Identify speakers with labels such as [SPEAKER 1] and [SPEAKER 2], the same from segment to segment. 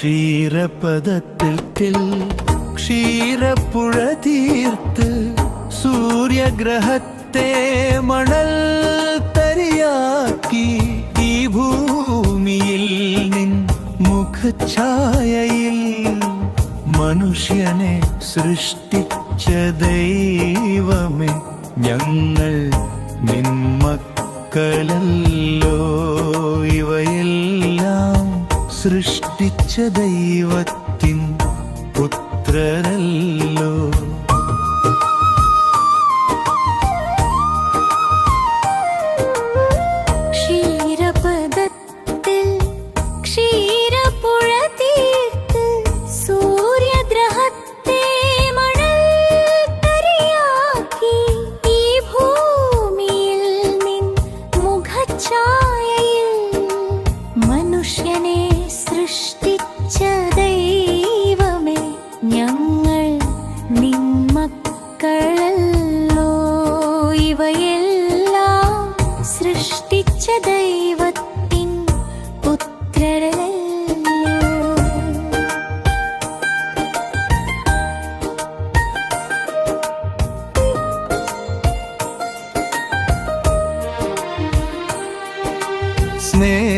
[SPEAKER 1] ക്ഷീരപദത്തിൽ ക്ഷീരപ്പുഴ തീർത്ത് സൂര്യഗ്രഹത്തെ മണൽ തരിയാക്കി ഈ ഭൂമിയിൽ നിൻ മുഖഛായയിൽ മനുഷ്യനെ സൃഷ്ടിച്ച ദൈവമേ ഞങ്ങൾ നിന്മക്കളല്ലോ ഇവയെല്ലാം സൃഷ്ടിച്ച ദൈവത്തിൻ പുത്രരല്ലോ
[SPEAKER 2] ക്ഷീരപദത്തിൽ ക്ഷീരപ്പുഴ തീർത്ത് സൂര്യഗ്രഹത്തെ മണൽ തരിയാക്കി ഈ ഭൂമിയിൽ നിൻ മുഖഛായയിൽ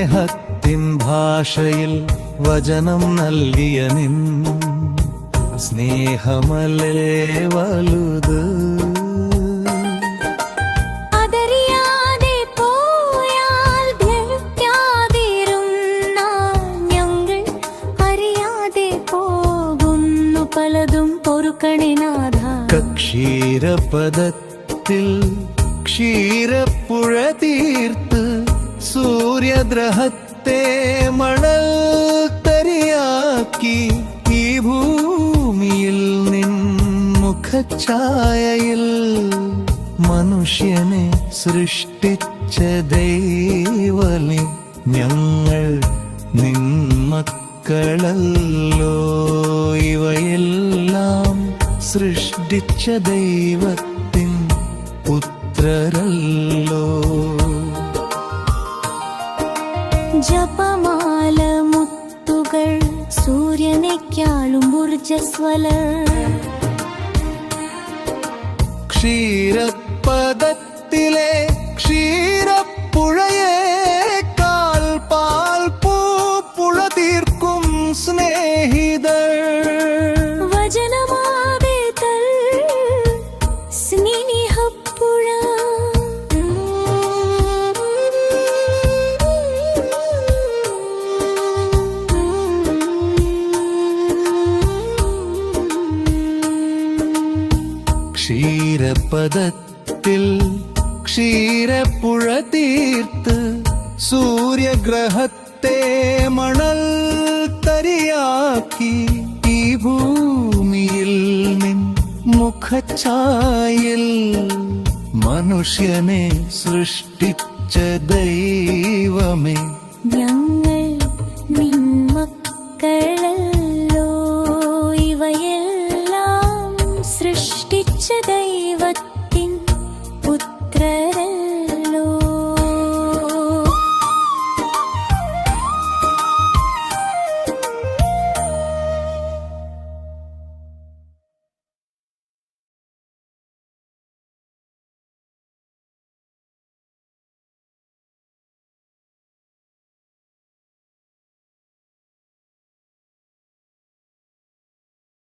[SPEAKER 1] സ്നേഹത്തിൻ ഭാഷയിൽ വചനം നൽകിയ നിൻ. സ്നേഹമല്ലേ വലുത്?
[SPEAKER 2] ക്ഷീരപദത്തിൽ പലതും പൊറുക്കണിനാഥ
[SPEAKER 1] കക്ഷീരപദത്തിൽ ക്ഷീരപ്പുഴ തീർത്ത് സൂര്യഗ്രഹത്തെ മണൽ തരിയാക്കി ഈ ഭൂമിയിൽ നിൻ മുഖഛായയിൽ മനുഷ്യനെ സൃഷ്ടിച്ച ദൈവലി ഞങ്ങൾ നിന്മക്കളല്ലോ ഇവയെല്ലാം സൃഷ്ടിച്ച ദൈവത്തിൻ പുത്രരല്ലോ.
[SPEAKER 2] ജപമാല മുത്തുകൾ സൂര്യനേക്കാളും ഊർജസ്വലർ
[SPEAKER 1] ക്ഷീരപദത്തിലെ ക്ഷീരപദത്തിൽ ക്ഷീരപ്പുഴ തീർത്ത് സൂര്യഗ്രഹത്തെ മണൽ തരിയാക്കി ഈ ഭൂമിയിൽ നിൻ മുഖഛായിൽ മനുഷ്യനെ സൃഷ്ടിച്ച ദൈവമേ.
[SPEAKER 2] ഞങ്ങൾ